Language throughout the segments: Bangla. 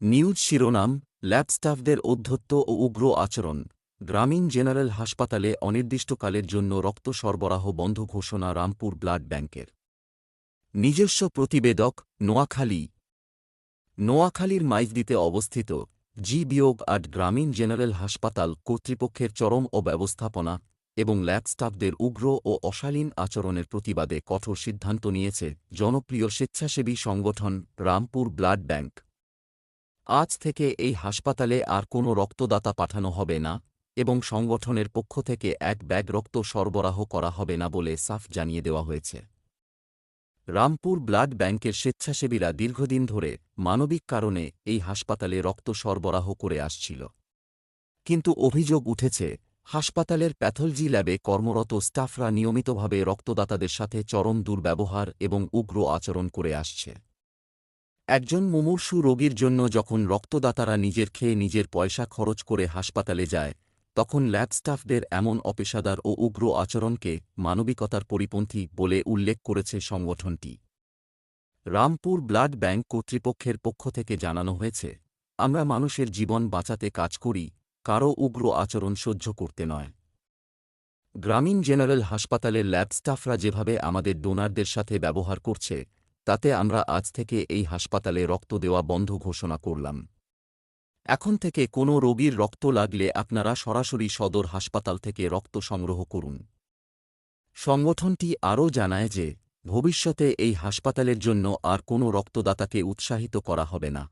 নিউজ শিরোনাম, ল্যাব স্টাফদের অধ্যত্ত ও উগ্র আচরণ। গ্রামীণ জেনারেল হাসপাতালে অনির্দিষ্টকালের জন্য রক্ত সরবরাহ বন্ধ ঘোষণা রামপুর ব্লাড ব্যাংকের। নিজস্ব প্রতিবেদক, নোয়াখালী। নোয়াখালীর মাইজদিতে অবস্থিত জি বিয়োগ আট গ্রামীণ জেনারেল হাসপাতাল কর্তৃপক্ষের চরম অব্যবস্থাপনা এবং ল্যাব স্টাফদের উগ্র ও অশালীন আচরণের প্রতিবাদে কঠোর সিদ্ধান্ত নিয়েছে জনপ্রিয় স্বেচ্ছাসেবী সংগঠন রামপুর ব্লাড ব্যাংক। আজ থেকে এই হাসপাতালে আর কোনো রক্তদাতা পাঠানো হবে না এবং সংগঠনের পক্ষ থেকে এক ব্যাগ রক্ত সরবরাহ করা হবে না বলে সাফ জানিয়ে দেওয়া হয়েছে। রামপুর ব্লাড ব্যাংকের স্বেচ্ছাসেবীরা দীর্ঘদিন ধরে মানবিক কারণে এই হাসপাতালে রক্ত সরবরাহ করে আসছিল। কিন্তু অভিযোগ উঠেছে, হাসপাতালের প্যাথলজি ল্যাবে কর্মরত স্টাফরা নিয়মিতভাবে রক্তদাতাদের সাথে চরম দুর্ব্যবহার এবং উগ্র আচরণ করে আসছে। একজন মুমূর্ষু রোগীর জন্য যখন রক্তদাতারা নিজের খেয়ে নিজের পয়সা খরচ করে হাসপাতালে যায়, তখন ল্যাব স্টাফদের এমন অপেশাদার ও উগ্র আচরণকে মানবিকতার পরিপন্থী বলে উল্লেখ করেছে সংগঠনটি। রামপুর ব্লাড ব্যাংক কর্তৃপক্ষের পক্ষ থেকে জানানো হয়েছে, আমরা মানুষের জীবন বাঁচাতে কাজ করি, কারও উগ্র আচরণ সহ্য করতে নয়। গ্রামীণ জেনারেল হাসপাতালের ল্যাব স্টাফরা যেভাবে আমাদের ডোনারদের সাথে ব্যবহার করছে তাতে আমরা আজ থেকে এই হাসপাতালে রক্ত দেওয়া বন্ধ ঘোষণা করলাম। এখন থেকে কোনো রোগীর রক্ত লাগলে আপনারা সরাসরি সদর হাসপাতাল থেকে রক্ত সংগ্রহ করুন। সংগঠনটি আরও জানায় যে, ভবিষ্যতে এই হাসপাতালের জন্য আর কোনো রক্তদাতাকে উৎসাহিত করা হবে না।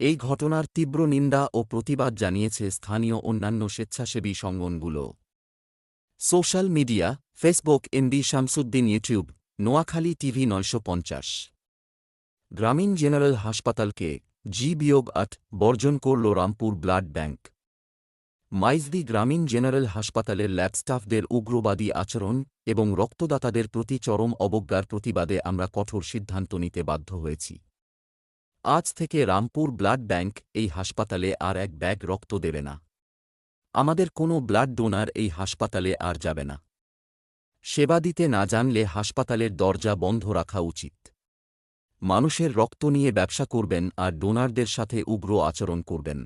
এই ঘটনার তীব্র নিন্দা ও প্রতিবাদ জানিয়েছে স্থানীয় অন্যান্য স্বেচ্ছাসেবী সংগঠনগুলো। Social media, Facebook, MD Shamsuddin YouTube Noakhali TV নয়শো পঞ্চাশ। গ্রামীণ জেনারেল হাসপাতালকে জি বিয়োগ আট বর্জন করল রামপুর ব্লাড ব্যাংক। মাইজদি গ্রামীণ জেনারেল হাসপাতালের ল্যাব স্টাফদের উগ্রবাদী আচরণ এবং রক্তদাতাদের প্রতি চরম অবজ্ঞার প্রতিবাদে আমরা কঠোর সিদ্ধান্ত নিতে বাধ্য হয়েছি। আজ থেকে রামপুর ব্লাড ব্যাংক এই হাসপাতালে আর এক ব্যাগ রক্ত দেবে না। আমাদের কোনো ব্লাড ডোনার এই হাসপাতালে আর যাবে না। সেবা দিতে না জানলে হাসপাতালের দরজা বন্ধ রাখা উচিত। মানুষের রক্ত নিয়ে ব্যবসা করবেন আর ডোনারদের সাথে উগ্র আচরণ করবেন।